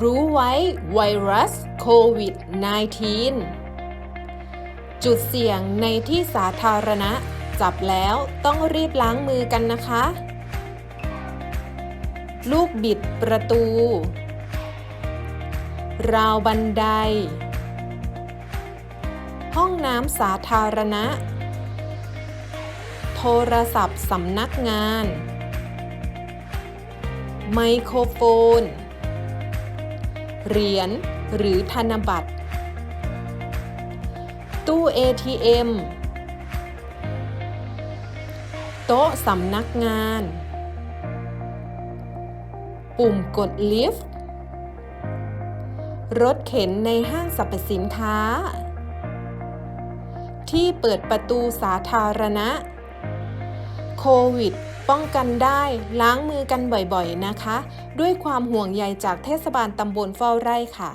รู้ไว้ไวรัสโควิด -19 จุดเสี่ยงในที่สาธารณะ จับแล้วต้องรีบล้างมือกันนะคะ ลูกบิดประตู ราวบันได ห้องน้ำสาธารณะ โทรศัพท์สำนักงาน ไมโครโฟน เหรียญหรือธนบัตร ตู้ ATM โต๊ะสำนักงาน ปุ่มกดลิฟต์ รถเข็นในห้างสรรพสินค้า ที่เปิดประตูสาธารณะ โควิด ป้องกันได้ล้างมือกันบ่อยๆนะคะ ด้วยความห่วงใยจากเทศบาลตำบลเฝ้าไร่ค่ะ